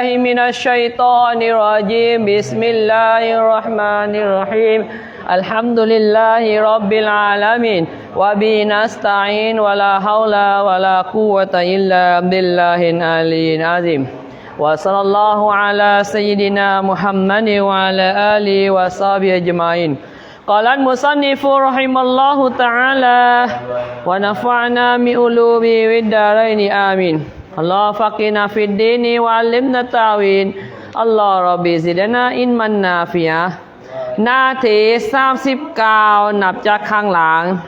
الله من الشيطان الرجيم. بسم الله الرحمن الرحيم. الحمد لله رب العالمين. وبه نستعين ولا حول ولا قوة إلا بالله العلي العظيم. وصلى الله على سيدنا محمد وعلى آله وصحبه أجمعين. قال المصنف رحمه الله تعالى ونفعنا بألوبه بالدارين آمين. Allah faqina fid dini wa alimna ta'win Allah rabbi zidana in man nafiya Na te sam sip kao nap ja khang lang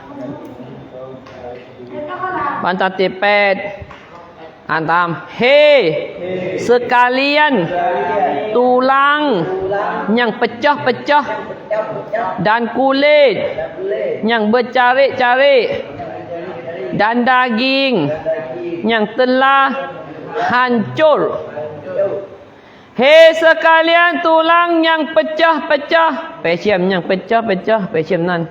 Sekalian Tulang Yang pecah-pecah Dan kulit Yang bercarik-carik Dan daging. Yang telah hancur Hei sekalian tulang yang pecah-pecah ไปเชื่อมยัง pecah-pecah ไปเชื่อมนั่น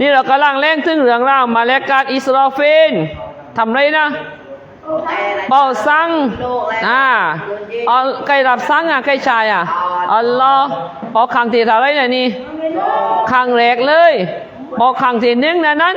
นี่เรากำลังเล่นถึงเรื่องราวมาเลกาอิสราฟินทำไรนะเป่าสังอ่าเอาใครรับสังอะใครชายอะอัลลอฮ์เป่าครั้งที่เท่าไรเนี่ยนี่ครั้งแรกเลยเป่าครั้งที่หนึ่งนะนั้น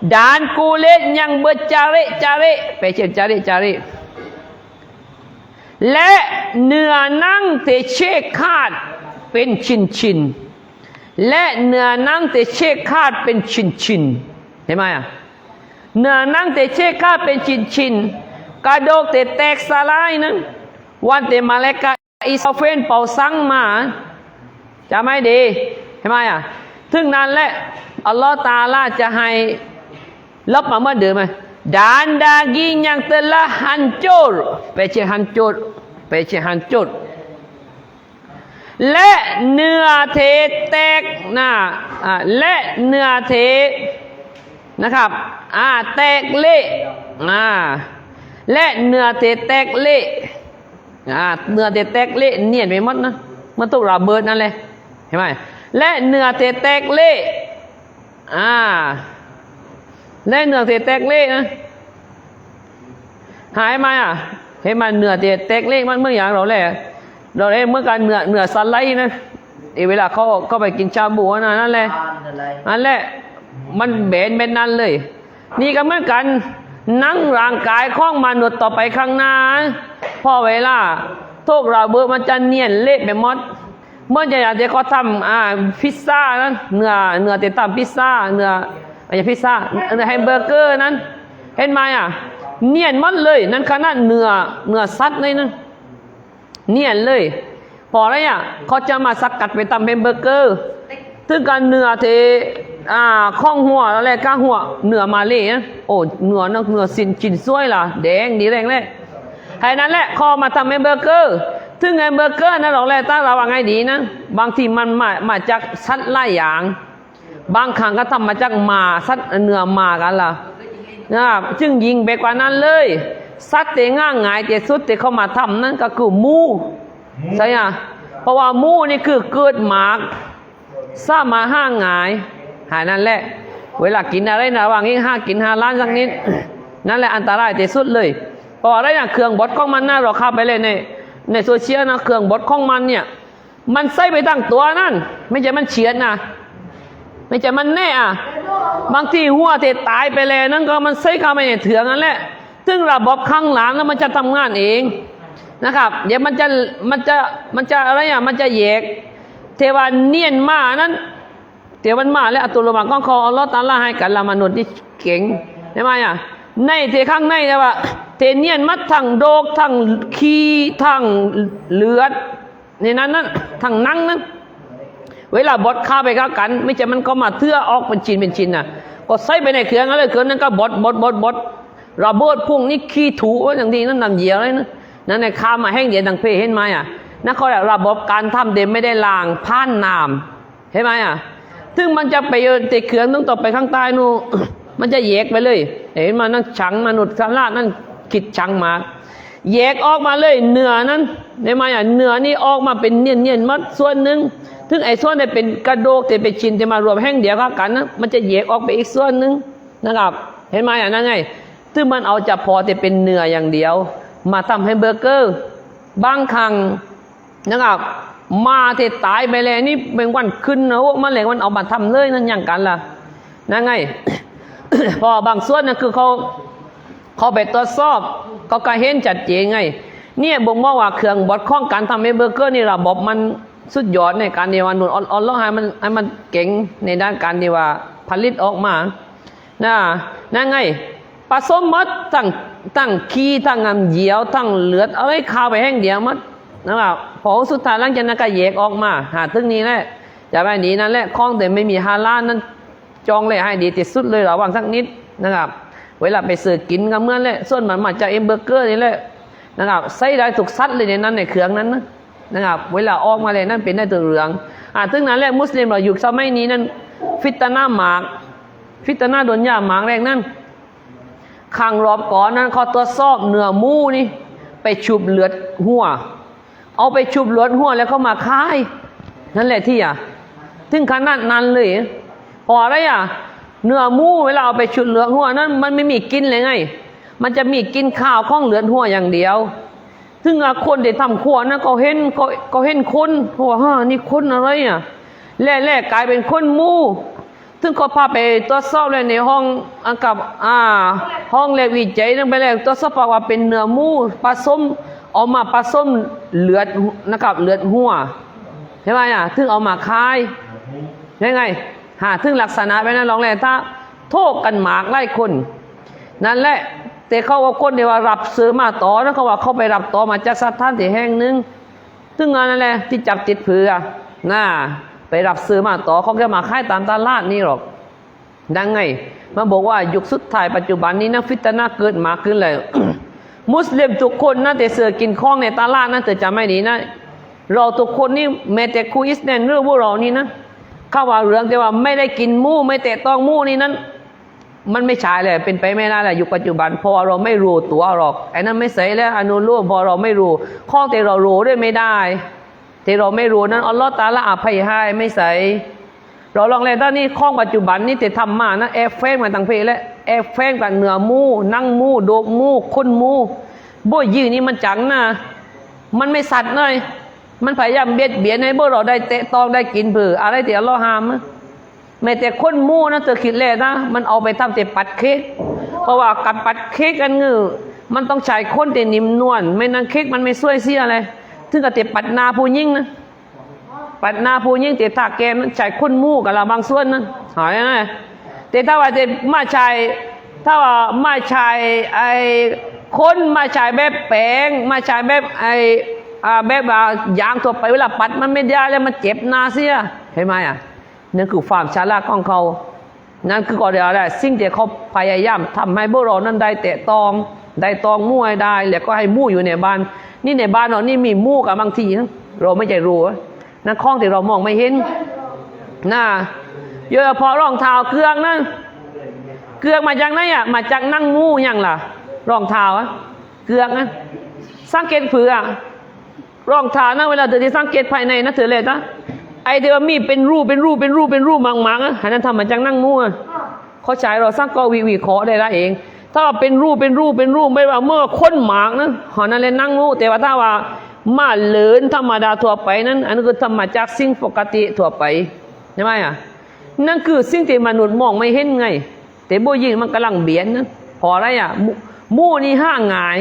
ด่ายโอบรรดากระดูกที่แตกสลายอ่านี่ไงเรียกโทกเรียกอะไรเนี่ยนั่นก็จาย dan kulit yang bercarik-carik ไปเชื่อมจาริจาริและเนื้อนังที่เชกขาดเป็นชิ้นชิ้นและเนื้อนังที่เชกขาดเป็นชิ้นชิ้นเห็นไหมอะเนื้อนังที่เชกขาดเป็นชิ้นชิ้นกระดูกที่แตกสลายนั้นวันที่มาเลกาอิสราเฟนเป่าสังมาจะไม่ดีเห็นไหมอะถึงนั้นแหละอัลลอฮ์ตาลาจะให้ lấp mà mất được mà dan daging yang telah hancur pece hancur pece hancur และเนื้อเทแตกนะอ่าและเนื้อเทนะครับอ่าแตกเละอ่าและเนื้อเทแตกเละอ่าเนื้อเทแตกเละเนียนไปหมดนะมันต้องระเบิดนั่นเลยเห็นไหมและเนื้อเทแตกเละอ่า และเนื้อเตแตกเละนะหายไหมอะเห็นมันเนื้อเตแตกเละมันเมื่ออย่างเราแหละเราเองเมื่อการเนื้อเนื้อสไลด์นะไอเวลาเขาเขาไปกินชาบูนะนั่นแหละนั่นแหละ มันเบนเป็นนั่นเลย นี่ก็เหมือนกันนั่งร่างกายของมนุษย์ต่อไปข้างหน้าพอเวลาโทกเราเบอร์มันจะเนียนเละไปหมดเมื่อจะอยากจะเขาทำอ่าพิซซ่านั้นเนื้อเนื้อเตตามพิซซ่าเนื้อ ไม่ใช่พิซซ่าเนื้แฮมเบอร์เกอร์นั้น เห็นไหมอะ เนียนมันเลย นั่นขนาดเนื้อเนื้อสัตว์เลยนั่นเนียนเลย พออะไรอะเขาจะมาสกัดไปทำแฮมเบอร์เกอร์ถึงการเนื้อเทอ่าข้องหัวอะไรก้าหัวเนื้อมาเลยนะโอ้เนื้อนักเนื้อสินจินสวยล่ะแดงดีแรงเลยให้นั้นแหละคอมาทำแฮมเบอร์เกอร์ถึงแฮมเบอร์เกอร์นั่นหรอกแหละตั้งเราว่าไงดีนะ บางทีมันมามาจากสัตว์หลายอย่าง บางครั้งก็ทำมาจากหมาสัตว์เนื้อหมากันล่ะนะจึงยิงไปกว่านั้นเลย สัตว์เตง่างง่ายแต่สุดที่เขามาทำนั่นก็คือหมูใช่ไหมเพราะว่าหมูนี่คือเกิดหมากสร้างมาห้างง่ายหานั่นแหละ เวลากินอะไรนะว่างี้ห้ากินห้าล้านสักนิด นั่นแหละอันตรายที่สุดเลยเพราะอะไรนะเครื่องบดของมันน่าเราเข้าไปเลยในในโซเชียลนะเครื่องบดของมันเนี่ย มันใส่ไปตั้งตัวนั่น ไม่ใช่มันเฉียดนะ ไม่ใช่มันแน่อะบางทีหัวเตตายไปแล้วนั่นก็มันใส่เข้าไปในเถืองนั่นแหละ ซึ่งระบบข้างหลังแล้วมันจะทำงานเองนะครับ เดี๋ยวมันจะมันจะมันจะอะไรอะมันจะแยก เทวาเนียนมานั้นเทวันมาและอัตุลมาก็ขออัลลอฮ์ตาลาให้กันละมนุษย์ที่เก่งใช่ไหมอะในเทข้างในแต่ว่าเทเนียนมัดทั้งโดกทั้งขี้ทั้งเลือดในนั้นนั้นทั้งนั่งนั้น เวลาบดข้าไปข้ากัน ไม่ใช่มันก็มาเทื่อออกเป็นชิ้นเป็นชิ้นนะก็ใส่ไปในเครื่องนั่นเลยเครื่องนั้นก็บดบดบดบดระเบิดพุ่งนี่ขี้ถูว่าอย่างดีนั่นนำเหยียวเลยนะนั่นในข้ามาแห้งเดียดังเพเห็นไหมอะนั่นเขาเรียกระบบการทำเดมไม่ได้ล้างผ่านน้ำเห็นไหมอะซึ่งมันจะไปติดเขื่อนต้องต่อไปข้างใต้นู่นมันจะแยกไปเลย เห็นมันนั่นชังมนุษย์สลาดนั่นคิดชังมาแยกออกมาเลยเนื้อนั้นเห็นไหมอะเนื้อนี่ออกมาเป็นเนียนเนียนมัดส่วนหนึ่ง ถึงไอ้ส่วนที่เป็นกระโดกที่เป็นชิ้นที่มารวมแห้งเดียวกันนะมันจะแยกออกไปอีกส่วนหนึ่งนะครับ เห็นไหมอะนั่นไงซึ่งมันเอาจะพอแต่เป็นเนื้ออย่างเดียว มาทำให้เบอร์เกอร์บางครั้งนะครับ มาที่ตายไปแล้วนี่เป็นวันขึ้นนะว่ามันเลยวันเอามาทำเลยนั่นอย่างกันล่ะนั่นไงพอบางส่วนนะคือเขาเขาไปตรวจสอบเขาก็เห็นจัดเจนไง เนี่ยบ่งบอกว่าเครื่องบดข้องการทำให้เบอร์เกอร์นี่ระบบมัน สุดยอดในการที่ว่านุนออนๆล้วให้มันให้มันเก่งในด้านการที่ว่าผลิตออกมานะนั่นไงผสมหมดทั้งทั้งขี้ทั้งน้ำเยียวทั้งเลือดเอาไว้ข้าวไปแห้งเดียวมัดนะครับพอสุดท้ายหลังจากนั้นก็แยกออกมา หาตึงนี้แหละอย่าไปหนีนั่นแหละข้องแต่ไม่มีฮาลาลนั้นจองเลยให้ดีที่สุดเลยระวังสักนิดนะครับ เวลาไปซื้อกินก็เหมื่อนแหละส่วนมันมาจากเอ็มเบอร์เกอร์นี่แหละนะครับใส่ได้ถูกซัดเลยในนั้นในเครื่องนั้นนะ นะครับเวลาออกมาเลยนั่นเป็นได้ตัวเหลืองอ่าซึ่งนั้นแหละมุสลิมเราอยู่สมัยนี้นั้นฟิตนาหมาก ฟิตนาโดนยาหมางแรงนั่นขังรอบก่อนนั้นเขาตรวจสอบเนื้อมูนี่ ไปชุบเลือดหัว เอาไปชุบเลือดหัวแล้วเขามาคาย นั่นแหละที่อะถึงขนาดนั้นเลยพออะไรอะเนื้อมูเวลาเอาไปชุบเลือดหัวนั้นมันไม่มีกินเลยไง มันจะมีกินข้าวข้องเลือดหัวอย่างเดียว ถึงอะคนที่ทำขวนะก็เห็นก็ก็เห็นคนเขาว่าฮะนี่คนอะไรอะแล่ๆกลายเป็นคนมูซึ่งเขาพาไปตรวจสอบเลยในห้องอังกับอ่า ห้องแลบวิจัยนั่นไปแล้วตรวจสอบว่าเป็นเนื้อมูผสมเออกมาผสมเลือดนะครับเลือดหัวใช่ไหมอะถึงเอามาคายยังไงหาถึงลักษณะไปนั้นลองเลยถ้าโทษกันหมากไล่คน นั่นแหละ แต่เขาว่าคนที่ว่ารับซื้อมาต่อนะเขาว่าเขาไปรับต่อมาจากสถานที่แห่งหนึ่งซึ่งงานนั่นแหละที่จับติดเผือน่าไปรับซื้อมาต่อเขาแค่มาขายตามตลาดนี่หรอกดังไงมันบอกว่ายุคสุดท้ายปัจจุบันนี้นะฟิตนาเกิดมาขึ้นเลยมุสลิมทุกคนนะแต่เสือกินข้องในตลาดนะแต่จะไม่ดีนะ เราทุกคนนี่แม้แต่ครูอิสแนนเรื่องพวกเรานี่นะข้าว่าเรื่องแต่ว่าไม่ได้กินมูไม่แตะต้องมูนี่นั้น มันไม่ใช่เลยเป็นไปไม่ได้เลยยุคปัจจุบันพราะว่าเราไม่รู้ตัวหรอกไอ้นั้นไม่ใส่แล้วอนุรูปพอเราไม่รู้ ข้อแต่เรารู้ด้วยไม่ได้ที่เราไม่รู้นั้นอัลลอฮ์ตาละอภัยให้ไม่ใส่เราลองเลยตอนนี้ข้องปัจจุบันนี่แต่ทำมานะแอบแฟงมาต่างเพศแล้วแอบแฟงกับเหนือมูนั่งมูโดกมูคนมูโบยยืนนี่มันจังนะมันไม่สัตว์เลยมันพยายามเบียดเบียนให้พวกเราได้เตะตองได้กินเผืออะไรที่อัลลอฮ์ห้าม อะไม่แต่คนมูนะเธอคิดเลยนะ มันเอาไปทำแต่ปัดเค้กเพราะว่าการปัดเค้กกันงือมันต้องใช้คนแต่นิ่มนวลไม่นั้นเค้กมันไม่สวยเสียอะไรถึงกับแต่ปัดนาผู้ยิ่งนะปัดนาผู้ยิ่งแต่ถ้าแกมันใช้คนมู่กับเราบางส่วนนะหายนะแต่ถ้าว่าจะมาใช้ถ้าว่ามาใช้ไอ้คนมาใช้แบบแปลงมาใช้แบบไอ้อ่าแบบว่ายางทั่วไปเวลาปัดมันไม่ได้แล้วมันเจ็บนาเสียเห็นไหมอะ นั่นคือความฉลาดของเขา นั่นคือก็เดียวแหละสิ่งที่เขาพยายามทำให้พวกเรานั้นได้เตะตอง ได้ตองมู่ให้ได้ แล้วก็ให้มู่อยู่ในบ้าน นี่ในบ้านเรานี่มีมู่กับบางทีนะเราไม่ใจรู้อะนั่นข้องที่เรามองไม่เห็นนะโดยเฉพาะรองเท้าเครื่องนะเครื่องมาจากไหนอะมาจากนั่งมู่ย่างล่ะ รองเท้าอะเครื่องนะสังเกตเผื่อรองเท้านะเวลาเธอที่สังเกตภายในนะเธอเลยนะ ไอเดียวามีเป็นรูปเป็นรูปเป็นรูปเป็นรูปมังๆอะอันนั้นทำมาจากนั่งมู่อะเขาใช้เราสร้างก็วิวิเคราะห์ได้ละเอง ถ้าเป็นรูปเป็นรูปเป็นรูปไม่ว่าเมื่อค้นหมากนะหอนั่นเลยนั่งงูแต่ว่าถ้าว่ามาเลินธรรมดาทั่วไปนั้น อันนั้นคือธรรมจากสิ่งปกติทั่วไปใช่ไหมอะนั่นคือสิ่งที่มนุษย์มองไม่เห็นไง แต่โบยิงมันกำลังเบียนนะพออะไรอะมู่นี่ห้างหงาย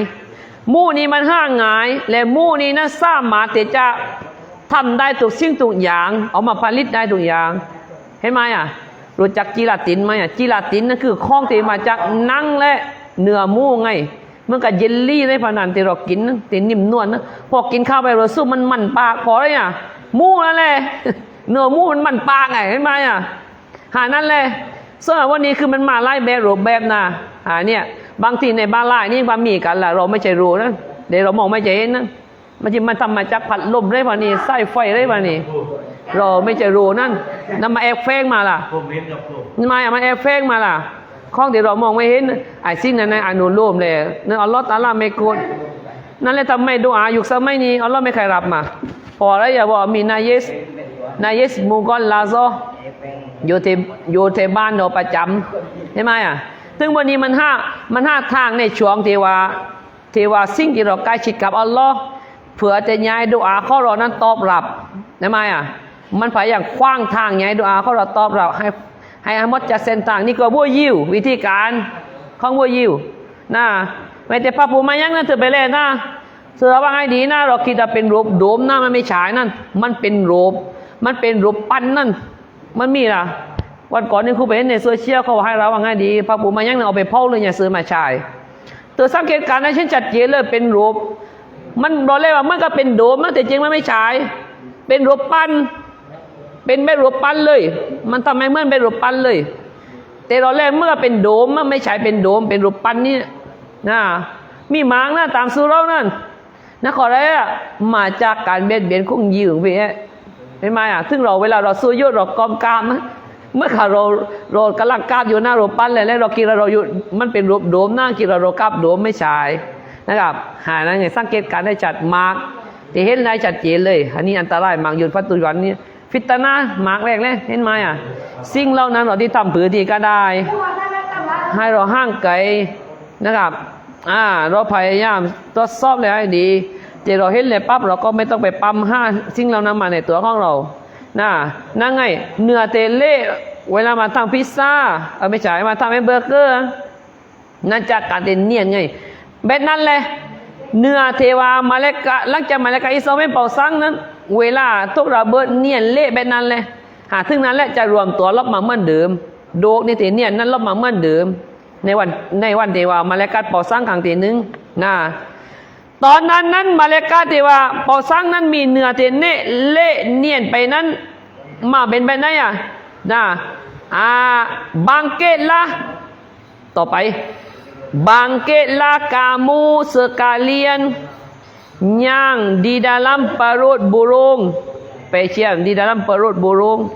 มู่นี่มันห้างหงาย และมู่นี่นะสามารถที่จะ ทำได้ทุกสิ่งทุกอย่าง เอามาผลิตได้ทุกอย่าง เห็นไหมอะ รู้จักจีลาตินไหมอะจีลาตินนั่นคือข้องที่มาจากนั่งและเนื้อมูไงเมื่อกับเยลลี่ในพนันที่เรากินนะที่นิ่มนวลนะพอกินข้าวไปเราสู้มันมันปากพอเลยอะมูนั่นแหละเนื้อมูมันมันปากไงเห็นไหมอะหานั่นแหละส่วนวันนี้คือมันมาไล่แบบรูปแบบนะหาเนี่ย บางทีในบ้านไล่นี่ความมีกันแหละเราไม่ใช่รู้นะเดี๋ยวเรามองไม่เห็นนะ มันจะมาทำมาจากพัดลมได้ป่ะนี่ไส้ไฟได้ป่ะนี่เราไม่จะรู้นั่นนำมาแอบแฝงมาล่ะผมเห็นกับผมทำไมอะมันแอบแฝงมาล่ะข้องที่เรามองไม่เห็นไอ้สิ่งนั้นในอนุโลมเลยนั่นอัลลอฮ์ตะอาลาไม่โกรธนั่นแหละทำไมดูอายุคสมัยนี้อัลลอฮ์ไม่เคยรับมาพอแล้วอย่าบอกมีนายเยสนายเยสมูกอนลาโซอยู่ที่อยู่ที่บ้านเราประจำใช่ไหมอะซึ่งวันนี้มันห้ามันห้าทางในช่วงที่ว่าที่ว่าสิ่งที่เราใกล้ชิดกับอัลลอฮ์ เผื่อจะย้ายดูอาข้อรานั้นตอบรับใช่ไหมอะ มันพยายามคว้างทางย้ายดูอาข้อราตอบรับให้ให้อามดจะเส้นทางนี่ก็บัวยิววิธีการของบัวยิวนะไม่แต่พระภูมิมายังนั่นเธอไปเล่นนะเสอว่าไงดีนะเราคิดว่าเป็นรูปโดมนะมันไม่ฉายนั่น มันเป็นรูปมันเป็นรูปปั้นนั่น มันมีนะวันก่อนนี่ครูไปเห็นในโซเชียลเขาให้เราว่าไงดีพระภูมิมายังเอาไปเผาเลยอย่าซื้อมาฉายเธอสังเกตการณ์นะฉันจัดเจนเลยเป็นรูป มันบอกเลยว่ามันก็เป็นโดมนะแต่จริงมันไม่ฉายเป็นรูปปั้น เป็นไม่รูปปั้นเลย มันทำให้เหมือนเป็นรูปปั้นเลย แต่เราแรกเมื่อเป็นโดมมันไม่ใช่เป็นโดม เป็นรูปปั้นนี่นะมีหมางนะตามสุเรานั่นนะขออะไรอะมาจากการเบียดเบียนของยิวพี่เห็นไหมอะซึ่งเราเวลาเราสู้ยุดเรากอมกามนะเมื่อขาเราเรากำลังกราบอยู่หน้ารูปปั้นเลยแล้วเราคิดว่าเราอยู่มันเป็นรูปโดมหน้าคิดว่าเรากราบโดมไม่ใช่ นะครับ หานะไงสังเกตการได้จัดมาร์กที่เห็นได้ชัดเจนเลย อันนี้อันตรายมากยุดฟัตุยันนี้ฟิตนามาร์กแรกเลยเห็นไหมอะ สิ่งเหล่านั้นเราที่ทำผือดีก็ได้ ให้เราห่างไกลนะครับอ่าเราพยายามตรวจสอบเลยให้ดีที่เราเห็นเลยปั๊บเราก็ไม่ต้องไปปั๊มห้าสิ่งเหล่านั้นมาในตัวของเรานะนั่งไงเนื้อเตเล่เวลามาทำพิซซ่าเออไม่ใช่มาทำให้เบอร์เกอร์นั่นจากการเดนเนียนไง แบบนั้นเลยเนื้อเทวามาเลกะหลังจากมาเลกะอิสราเอลเป่าซังนั้น เวลาทุกระเบิดเนียนเละแบบนั้นเลยหาถึงนั้นแหละจะรวมตัวลบมาเมื่อนเดิม โดกนี่ตีเนียนนั้นลบมาเมื่อนเดิม ในวันในวันเทวามาเลกะเป่าซังครั้งที่หนึ่งนะตอนนั้นนั้นมาเลกะเทวาเป่าซังนั้นมีเนื้อเทเนเละเนียนไปนั้น มาเป็นแบบไหนอะนะอ่าบางเกตละต่อไป bangkitlah kamu sekalian yang di dalam perut burung pasien di dalam perut burung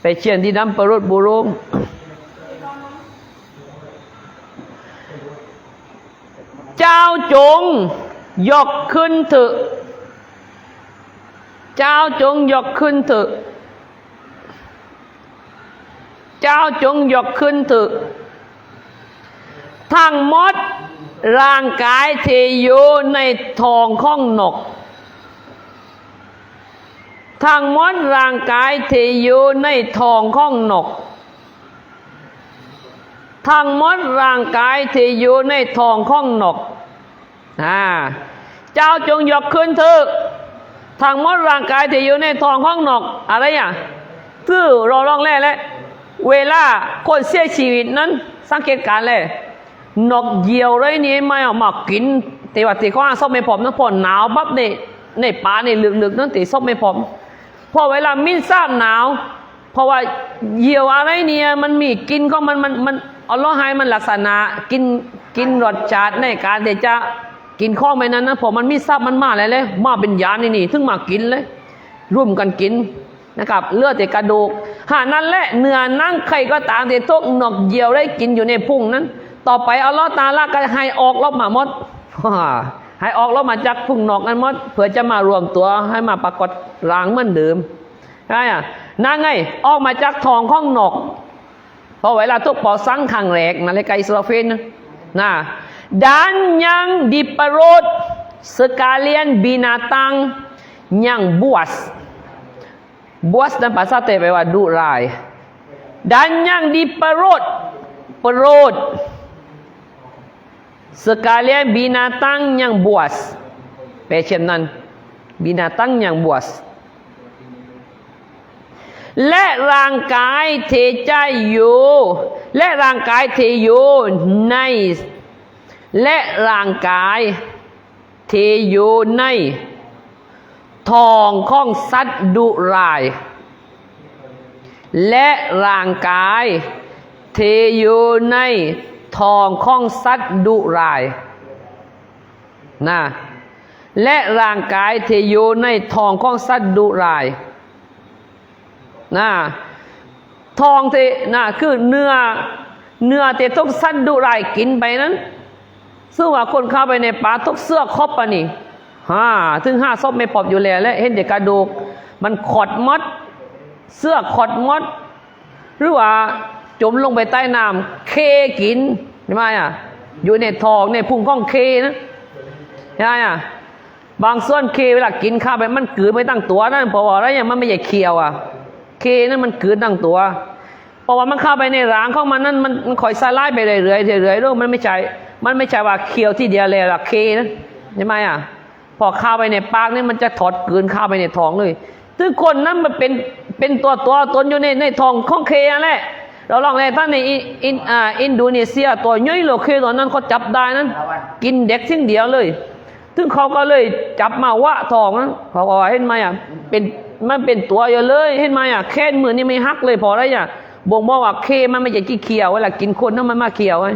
pasien di dalam perut burung เจ้าจงยกขึ้นเถอะเจ้ ทั้งหมดร่างกายที่อยู่ในท้องข้องนก ทั้งหมดร่างกายที่อยู่ในท้องข้องนก ทั้งหมดร่างกายที่อยู่ในท้องข้องนกอ่าเจ้าจงยกขึ้นเถอะทั้งหมดร่างกายที่อยู่ในท้องข้องนก อะไรอะคือเราลองแรกแล้วเวลาคนเสียชีวิตนั้นสังเกตการณ์เลย นกเหยี่ยวเลยนี่ไม่เอามากินแต่ว่าตีข้างส้มไม่พร้อมนะพอหนาวปั๊บในในป่าในลึกๆนั่นตีส้มไม่พร้อมพอเวลามิ้นทราบหนาว เพราะว่าเหยี่ยวอะไรเนี่ยมันมีกินก็มันมันมันอาล้อให้มันลักษณะกินกินรสชาติในการที่จะกินข้อไปนั้นนะพอมันมีทราบมันมาเลยเลย มาเป็นยานี่นี่ถึงมากินเลย ร่วมกันกินนะครับ เลือดแต่กระดูกหานั่นแหละเนื้อนั่งใครก็ตามที่ทุกนกเหยี่ยวได้กินอยู่ในพุ่งนั้น ต่อไปอัลลอฮ์ตาลาก็ให้ออกลบมาหมดให้ออกลบมาจากพุ่งนอกนั้นหมดเพื่อจะมารวมตัวให้มาปรากฏร่างเหมือนเดิมใช่อะนั่งไงออกมาจากทองข้องนกเพราะเวลาทุกปอสังขังแรกนาฬิกาอิสราฟิลนะ dan yang di perut sekalian binatang yang buas buas dan bahasa Teh แปลว่าดุร้าย dan yang di perut perut sekalian binatang yang buas passion นั้น binatang yang buas และร่างกายที่จะอยู่และร่างกายที่อยู่ใน และร่างกายที่อยู่ใน ทองของสัตว์ดุราย และร่างกายที่อยู่ใน ทองข้องสัตว์ดุรายนะและร่างกายที่อยู่ในทองข้องสัตว์ดุรายนะทองที่นะคือเนื้อเนื้อที่ทุกสัตว์ดุรายกินไปนั้นซึ่งว่าคนเข้าไปในป่าทุกเสื้อครอบปะนี่ห้าถึงห้าศพไม่ปอบอยู่แล้วและเห็นเด็กกระดูก มันขอดมดเสื้อขอดมดหรือว่าจมลงไปใต้น้ำเคกิน ใช่ไหมอะอยู่ในท้องในพุงของเคนะใช่ไหมอะบางส่วนเคเวลากินข้าวไปมันกลืนไม่ตั้งตัวนั่นเพราะว่าอะไรอย่างมันไม่ใช่เคียวอะ เคนั่นมันกลืนตั้งตัวเพราะว่ามันเข้าไปในร่างของมันนั่นมันมันคอยสลายไปเรื่อยๆเรื่อยๆแล้วมันไม่ใช่มันไม่ใช่ว่าเคียวที่เดียวเลยละเคนะใช่ไหมอะพอเข้าไปในปากนี่มันจะถอดกลืนเข้าไปในท้องเลยซึ่งคนนั้นมันเป็นเป็นตัวตัวตนอยู่ในในท้องของเคนั่นแหละ เราลองเลยท่านในอินอินอ่าอินโดนีเซียตัวย่อยโลเคตัวนั้นเขาจับได้นั้น กินเด็กทิ้งเดียวเลย ซึ่งเขาก็เลยจับมาวะทองนั้นเขาบอกว่าเห็นไหมอะเป็นมันเป็นตัวอยู่เลยเห็นไหมอะแค่มือนี่ไม่ฮักเลยพอได้อะบ่งบอกว่าเคมันไม่ใช่ขี้เคียวเวลากินคนนั้นมันมาเคียวไง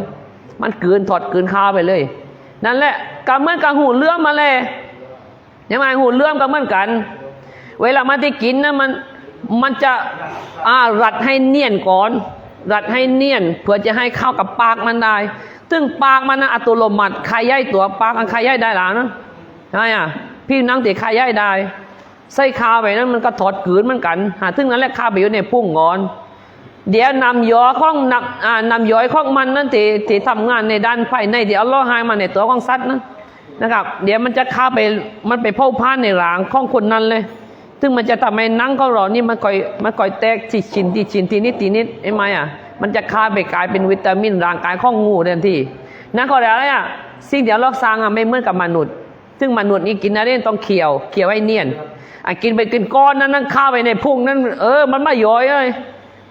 มันกลืนถอดกลืนข้าวไปเลย นั่นแหละกำเหมื่อนกับหูเลื่อมมาเลยยังไงหูเลื่อมก็เหมือนกัน เวลามันที่กินนะมันมันจะอ่ารัดให้เนียนก่อน รัดให้เนียนเพื่อจะให้เข้ากับปากมันได้ ซึ่งปากมันนะอัตโนมัติขายย่ายตัวปากอันขายย่ายได้หรือนะใช่อะพี่นั่งติขายย่ายได้ใส่ข้าไปนั้นมันก็ถอดกืนเหมือนกัน หาซึ่งนั้นแหละข้าไปอยู่ในพุ่งงอน เดี๋ยวนำย้อข้องนักอ่านำย้อยข้องมันนั่นที่ที่ทำงานในด้านภายในที่อัลลอฮ์ให้มาในตัวของสัตว์นะนะครับ เดี๋ยวมันจะเข้าไปมันไปเผาพานในหลางข้องคนนั้นเลย ซึ่งมันจะทำให้นังของเรานี่มันก่อยมันก่อยแตกทีชิ้นทีชิ้นทีนิดทีนิดไอ้ไหมอะมันจะคายไปกลายเป็นวิตามินร่างกายของงูเต็มที่นั่นก็แล้วอะสิ่งที่เราสร้างอะไม่เหมือนกับมนุษย์ ซึ่งมนุษย์นี่กินอะไรต้องเคี่ยวเคี่ยวให้เนียนอะกินไปกินก้อนนั้นนั่นข้าวไปในพุงนั้นเออมันไม่ย่อยเลย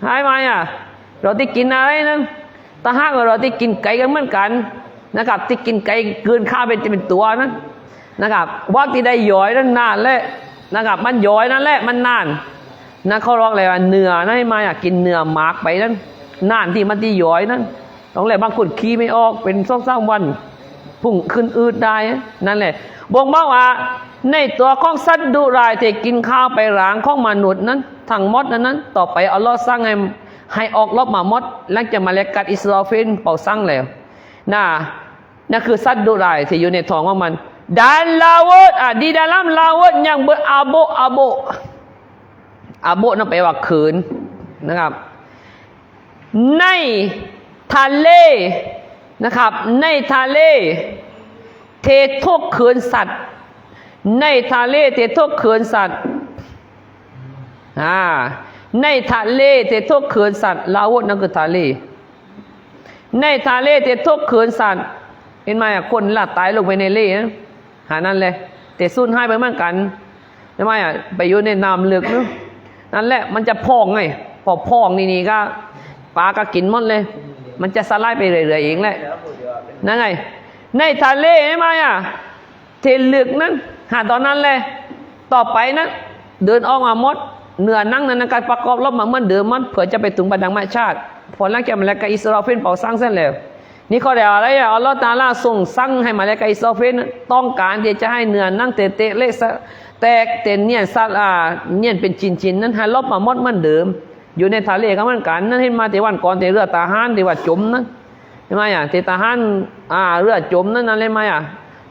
หายไหมอะเราที่กินอะไรนั้นถ้าห้ากว่าเราที่กินไก่กันเหมือนกันนะครับที่กินไก่เกินข้าวเป็นเป็นตัวนั้นนะครับว่าที่ได้ย่อยนั้นนานแล้ว นะครับ มันย่อยนั่นแหละมันนานนะเขาร้องอะไรว่าเนื้อนั่นให้มาอยากกินเนื้อหมากไปนั้นนานที่มันที่ย่อยนั้นต้องเลยบางคนขี้ไม่ออกเป็นสองสามวันพุ่งขึ้นอืดได้นั่นแหละบ่งบอกว่าในตัวของสัตว์ดุร้ายที่กินข้าวไปหลางของมนุษย์นั้นทั้งมดนั้นนั้น ต่อไปอัลลอฮ์สร้างให้ให้ออกรบมามดหลังจากมาเลกัดอิสราฟิลเป่าสั่งแล้วน่ะนั่นคือสัตว์ดุร้ายที่อยู่ในท้องของมัน ดานลาวดอะดีดาลัมลาวดยังเบอร์อาโบอาโบอาโบนั่นแปลว่าขืนนะครับ ในทะเลนะครับ ในทะเล เททุกขืนสัตว์ ในทะเลเททุกขืนสัตว์อ่าในทะเลที่ทุกขืนสัตว์ลาวดนั่นคือทะเล ในทะเลที่ทุกขืนสัตว์เห็นไหมอะคนละตายลงไปในเลนะ หานั่นเลยแต่สูญหายไปเหมือนกันใช่ไหมอะไปอยู่ในน้ำลึกเนอะนั่นแหละมันจะพองไงพอพองนี่นี่ก็ปลาก็กินหมดเลย มันจะสลายไปเรื่อยๆเองแหละนั่นไง ในทะเลใช่ไหมอะเทลึกนั้นหาตอนนั้นเลยต่อไปนั้นเดินออกมาหมดเนื้อนั่งนั้นการประกอบรบมาเหมือนเดิมมันเผื่อจะไปถึงบันดังมาชาติพอหลังจากมาแล้วกอิสราฟิลเป่าสร้างเส้นแล้ว นี่เขาเรียกอะไรอะอัลลอฮฺตาลาส่งสั่งให้มาแล้วกอิสราฟิลต้องการที่จะให้เนื้อนั่งเตะเตะเละแตกเต็นเนี่ยสัตว์อ่าเนี่ยเป็นจินจินๆนั้นให้ลบมาหมดเหมือนเดิม อยู่ในทะเลก็เหมือนกันนั่นเห็นมาแต่วันก่อนแต่เรือตาหานที่ว่าจมนั้นเห็นไหมอะที่ตาหานอ่าเรือจมนั้นนั่นเลยไหมอะ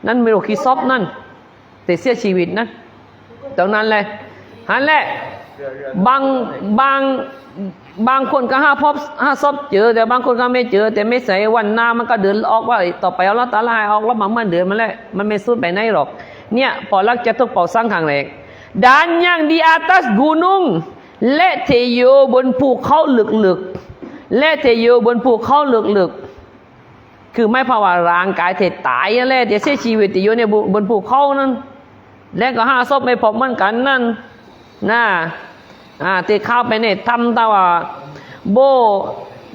นั่นมีโรคคีซอบนั่นแต่เสียชีวิตนะตรงนั้นเลยฮันแหละ บางบางบางคนก็ห้าพบห้าซบเจอ แต่บางคนก็ไม่เจอ แต่ไม่ใส่วันหน้ามันก็เดินออกว่าต่อไปเอาละตาลายออกแล้วมาเมื่อเดือนมันแหละมันไม่สู้ไปไหนหรอก เนี่ยพอลักจะทุกเป่าสร้างครั้งแรก dan yang di atas gunung และเทโยบนภูเขาลึกๆและเทโยบนภูเขาลึกๆคือไม่ภาวะร่างกายเทตายนั่นแหละเดี๋ยวเสียชีวิตที่อยู่ในบนภูเขานั้นและก็ห้าศพไม่พบมือนกันนั่นนะ อ่าที่เข้าไปในถ้ำตาว่าโบ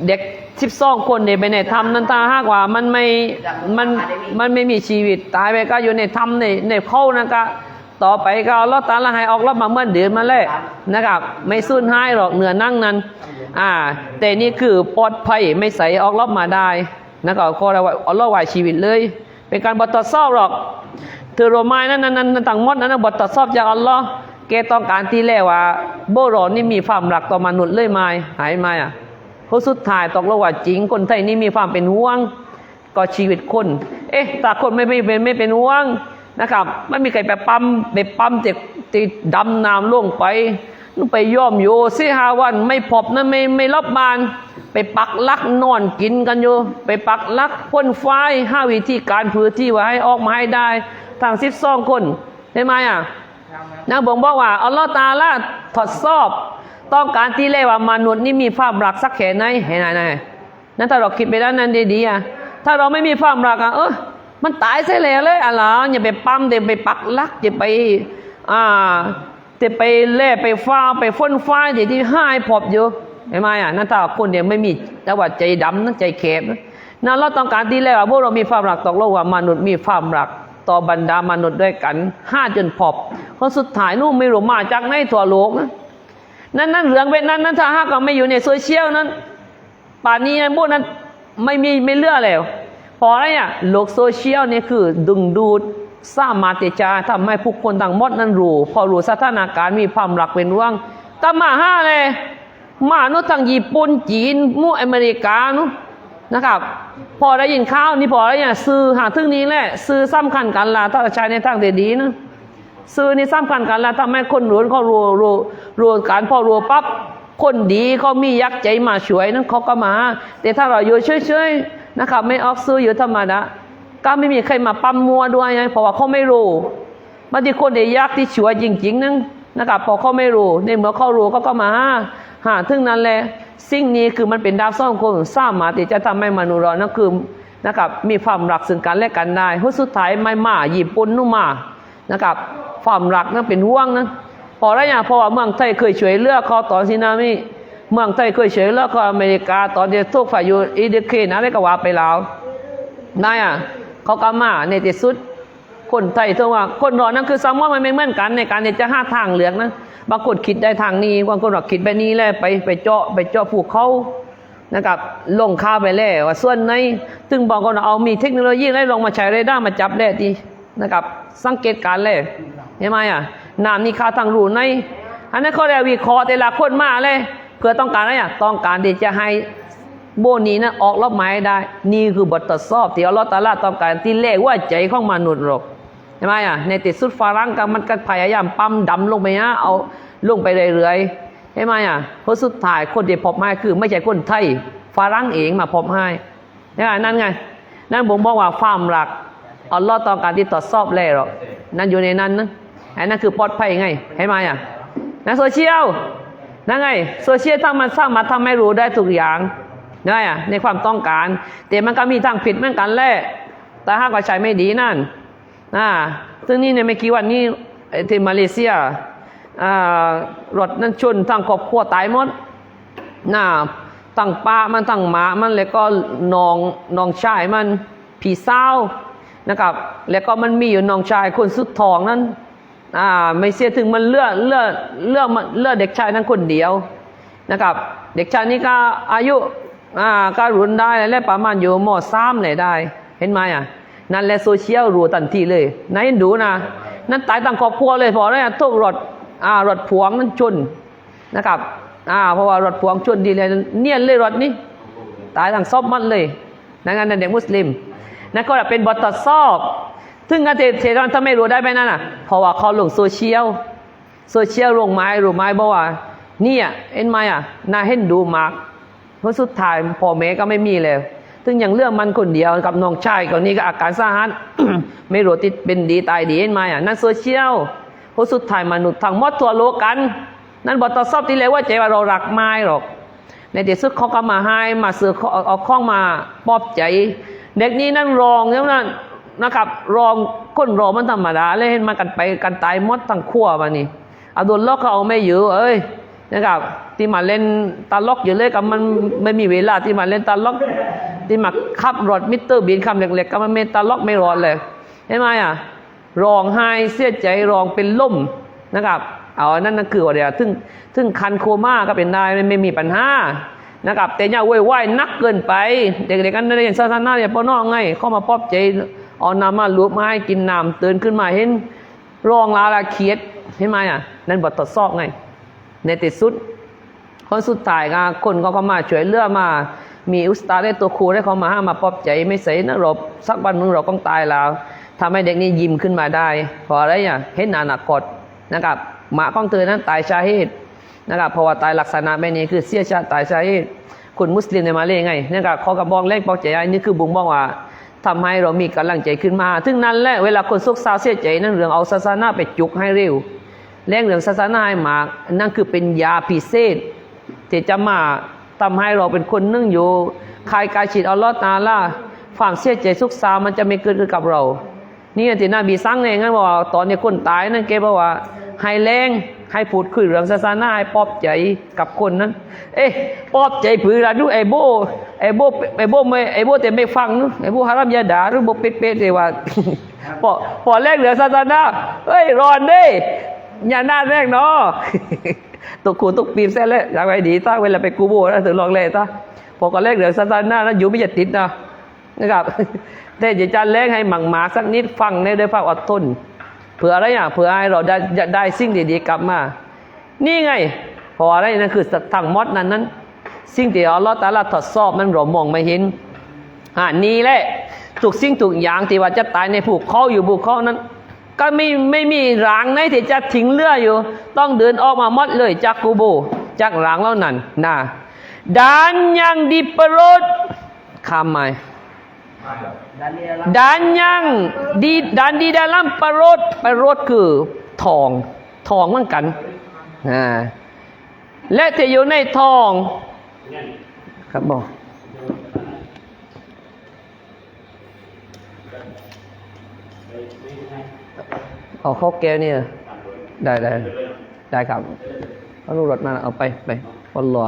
เด็กสิบสองคนเนี่ยไปในถ้ำนั้นตาห้ากว่ามันไม่มันมันไม่มีชีวิตตายไปก็อยู่ในถ้ำในในเข้านะก็ต่อไปก็เอาลอตาละให้ออกรอบมาเมื่อเดือนมาเลยนะครับ ไม่สูญหายหรอกเหนือนั่งนั้น อ่า แต่นี่คือปลอดภัยไม่ใส่ออกรอบมาได้นะครับขอเราว่าเอาล่อไว้ชีวิตเลย เป็นการบททดสอบหรอกเธอโรู้ไหมนั่นนั่นนั่นต่างมดนั่นบทตรวจสอบจากอัลลอฮ์ แกต้องการที่แรกว่าโบรอนนี่มีความรักต่อมนุษย์เลยไหมหายไหมอะเพราะสุดท้ายตกลงว่าจริงคนไทยนี่มีความเป็นห่วงก็ชีวิตคน เอ๊ะแต่คนไม่ไม่เป็นไม่เป็นห่วงนะครับไม่มีใครไปปั๊มไปปั๊มเจ็บติดดำน้ำล่วงไปนู่นไปย่อมอยู่สี่ห้าวันไม่พบนะไม่ไม่รอบบาน ไปปักลักนอนกินกันอยู่ไปปักลักพ่นไฟห้าวิธีการพื้นที่ไว้ให้ออกมาให้ได้ทางสิบสองคนเห็นไหมอะ นะบ่งบอกว่าอัลลอฮ์ตาลาทดสอบ ต้องการที่เรียกว่ามนุษย์นี่มีความรักสักแค่ไหนเห็นไหมนั่นถ้าเราคิดไปด้านนั้นดีๆอะถ้าเราไม่มีความรักอะเออมันตายเสียแล้วเลยอะไรอย่าไปปั๊มเดี๋ยวไปปักลักอย่าไปอ่าเดี๋ยวไปเล่ไปฟ้าไปฟ้นฟ้าเดี๋ยวที่ห้ายพบอยู่เห็นไหมอะนั่นถ้าคนเดียวไม่มีแต่ว่าใจดำนั่นใจแคบนะนั่นเราต้องการที่เรียกว่าพวกเรามีความรักตกลงว่ามนุษย์มีความรัก ต่อบรรดามนุษย์ด้วยกันห้าจนพอบเพราสุดท้ายนู่นไม่รู้มาจากไหนทั่วโลกนะนั่นนั่นเรื่องเป็นนั้นนั้นถ้าหากว่าไม่อยู่ในโซเชียลนั้น ป่านนี้พวกนั้นไม่มีไม่เลือกแล้วพออะไรอะโลกโซเชียลนี่คือดึงดูดสามารถที่จะทำให้ผู้คนต่างมดนั้นรู้ พอรู้สถานการณ์มีความรักเป็นว่างก็มาห้าเลยมาโน้ทางญี่ปุ่นจีนมู่อเมริกาเนอะ นะครับ พอได้ยินข้าวนี่พอได้ยินซื้อหาทึ่งนี้แหละซื้อสำคัญกันละถ้าใช้ในทางที่ดีนะซื้อนี่สำคัญกันละทำให้คนรู้เขารู้รู้รู้การพอรู้ปั๊บคนดีเขามียักษ์ใจมาช่วยนั้นเขาก็มา แต่ถ้าเราอยู่เฉยๆนะครับ ไม่ออกซื้ออยู่ธรรมดาก็ไม่มีใครมาปั๊มมัวด้วยไงเพราะว่าเขาไม่รู้บางทีคนเดียยักษ์ที่ช่วยจริงๆนึงนะครับพอเขาไม่รู้ในเมื่อเขารู้เขาก็มาหาถึงนั้นแหละ สิ่งนี้คือมันเป็นดาวซ่องคนสามารถที่จะทำให้มนุษย์เรานั่นคือนะครับมีความรักซึ่งกันและกันได้เพราะสุดท้ายไม่มาญี่ปุ่นนู่นมานะครับความรักนั่นเป็นห่วงนะพอแล้วอย่างพราะว่าเมืองไทยเคยช่วยเลือกเขาตอนซีนามิเมืองไทยเคยช่วยเลือกเขาอเมริกาตอนที่ทุกฝ่ายอยู่อีเดเคนอะไรก็ว่าไปแล้วนายอะเขาก็มาในที่สุด คนไทยเท่าว่าคนรอนั่นคือสมมติมันไม่เหมือนกันในการจะหาทางเหลือกนะบางคนคิดได้ทางนี้บางคนบอกคิดแบบนี้แหละไปไปเจาะไปเจาะภูกเขานะครับลงข้าวไปแล้วว่าส่วนในถึงบางคนเอามีเทคโนโลยีได้ลงมาใช้เรดาร์มาจับได้ดีนะครับ สังเกตการณ์เลยเห็นไหมอะน้ำนี่ข้าทางรูในอันนั้นเขาเรียกวิเคราะห์แต่ละคนมาเลย เพื่อต้องการอะไรอะต้องการที่จะให้โบนี้นะออกรอบไม้ได้ นี่คือบททดสอบที่อัลลอฮฺตาลาต้องการที่เลขว่าใจของมนุษย์หรอก ใช่ไหมอะในติดสุดฝรั่งก็มันก็พยายามปั๊มดำลงไปนะเอาลงไปเรื่อยๆใช่ไหมอะเพราะสุดท้ายคนที่พบให้คือ ไม่ใช่คนไทยฝรั่งเองมาพบให้ใช่ไหมนั่นไง นั่นผมบอกว่าความรักอัลลอฮ์ต้องการที่ตรวจสอบแล้วหรอกนั่นอยู่ในนั้นนะไอ้นั่นคือปลอดภัยไงใช่ไหมอะในโซเชียลนั่นไงโซเชียลถ้ามันสร้างมาทำให้รู้ได้ทุกอย่างได้อะในความต้องการ แต่มันก็มีทางผิดเหมือนกันแหละแต่ถ้าก็ใช้ไม่ดีนั่น อ่าซึ่งนี่เนี่ยไม่กี่วันนี้ไอ้ที่มาเลเซียอ่ารถนั่นชนทั้งครอบครัวตายหมดน่าตั้งป้ามันตั้งหมามันแล้วก็น้องน้องชายมันผีเศร้านะครับ แล้วก็มันมีอยู่น้องชายคนสุดทองนั้นอ่าไม่เสียถึงมันเลือกเลือกเลือกมันเลือกเด็กชายนั้นคนเดียวนะครับ เด็กชายนี้ก็อายุอ่าก็รุนได้และประมาณอยู่มสามเลยได้ เห็นไหมอะ นั่นแหละโซเชียลรู้ทันทีเลยนายดูนะ นั่นตายต่างครอบครัวเลยเพอเนี่ยทุกรถอ่ารถพวงนั่นชนนะครับอ่าเพราะว่ารถพวงชนดีเลยเนียนเลยรถนี้ ตายทั้งซอบมันเลยนั่นงั้นเด็กมุสลิมนั่นก็เป็นบททดสอบถึงกันเทตอนถ้าไม่รู้ได้ไหมนั่นอะเพราะว่าเขาลงโซเชียลโซเชียลลงไม้รู้ไม้บอกว่าเนี่ยเอ็นไหมอะน่าเห็นดูมากเพราะสุดท้ายพ่อแม่ก็ไม่มีแล้ว ถึงอย่างเรื่องมันคนเดียวกับน้องชายคนนี้ก็อาการสาหัสไม่รู้ติดเป็นดีตายดีเห็นไหมอะนั่นโซเชียลเพราะสุดท้ายมนุษย์ทั้งหมดทั่วโลกกัน นั่นบททดสอบที่เลยว่าใจว่าเรารักไม่หรอก ในที่สุดเขาก็มาให้มาซื้อเอาข้องมาปอบใจ เด็กนี้นั่นรองใช่ไหมนะครับ รองคนรองมันธรรมดาเลยเห็นมากันไปกันตายมดทั้งขั้วมานี่เอาโดนล็อกเขาเอาไม่อยู่เอ้ยนะครับ ที่มาเล่นตาล็อกอยู่เลยกับมันไม่มีเวลาที่มาเล่นตาล็อก ที่มาขับรถมิเตอร์บินคำเล็กๆก็มันเมตาล็อกไม่รอดเลยเห็นไหมอะร้องไห้เสียใจร้องเป็นล่มนะครับ เอาอันนั่นนั่นคือว่าเดียวถึงถึงคันโคม่าก็เป็นได้ไม่ไม่มีปัญหานะครับแต่อย่าไหวไหวนักเกินไป เด็กๆกันเรียนศาสนาเนี่ยพ่อน้องไงเข้ามาปอบใจเอาน้ำมาลูบมาให้กินน้ำตื่นขึ้นมาเห็นร้องลาลาเคียดเห็นไหมอะนั่นบททดสอบไงในที่สุดคนสุดท้ายก็คนก็เข้ามาช่วยเลือมา มีอุสตาได้ตัวครูได้เขามาห้ามมาปอบใจไม่ใส่นะเราสักวันหนึงเราต้องตายแล้วทำให้เด็กนี้ยิ้มขึ้นมาได้เพราะอะไรอะเห็นอนาคตนะครับหมาของเธอนั้นตายชาเหตุนะครับเพราะว่าตายลักษณะแบบนี้คือเสียชาติตายชาเหตุคนมุสลิมในมาเลยไงนะครับเขาก็บอกเล่นปอบใจอันนี้คือบุงบอกว่าทำให้เรามีกำลังใจขึ้นมา ถึงนั้นแหละเวลาคนโศกเศร้าเสียใจนั่นเรื่องเอาศาสนาไปจุกให้เร็วแรงเรื่องศาสนาให้มากนั่นคือเป็นยาพิเศษที่จะมา ทำให้เราเป็นคนนึ่งอยู่ใคายกายฉีดอัลลอฮ์ตาล่าความเสียใจสุกสามันจะไม่เกิดขึ้นกับเรา นี่ที่นบีสั่งเนี่ยงั้นบอกว่าตอนนี้คนตายนั่นแกบอกว่าให้แรงให้พูดคุยเรื่องศาสนาให้ปอบใจกับคนนั้น เอ๊ะปอบใจผือละดูไอโบไอโบไอโบไม่ไอโบแต่ไม่ฟังนึไอโบฮารัมยาดาหรือโบเป็ดเป็ดเลยว่าพอพอแรกเหลือศาสนาเฮ้ยรอนเด้ อย่าหน้าแรกเนาะตุกขูตุกปีบเส้นเลยอยากไปดีตั้งเวลาไปกูโบนะถึงลองเลยตาพอก็แรกเหลือศาสนานะอยู่ไม่จะติดนะนะครับแต่จะจันแรกให้หมั่งหมาสักนิดฟังในด้วยภาคอดทนเผื่ออะไรอย่างเผื่อให้เราได้จะได้สิ่งดีๆกลับมา นี่ไงพออะไรนั่นคือทั้งมดนั้นนั้น สิ่งที่อัลลอฮฺตาลาทดสอบมันเรามองไม่เห็นอ่านี่แหละทุกสิ่งทุกอย่างที่ว่าจะตายในภูเขาอยู่ภูเขานั้น ก็ไม่ไม่มีรางไหนที่จะทิ้งเรืออยู่ ต้องเดินออกมาหมดเลยจากกูโบ จากรางแล้วนั้นนะดานยังดิปรดคำไหม Dan dia dalam ดานยังดีดานดีดาลัมปรดปรดคือทอง ทองเหมือนกันอ่าและจะอยู่ในทอง ครับบอก เอาข้าวแก้วเนี่ยได้ได้ได้ครับเอาลูกรถมาเอาไปไปวันรอ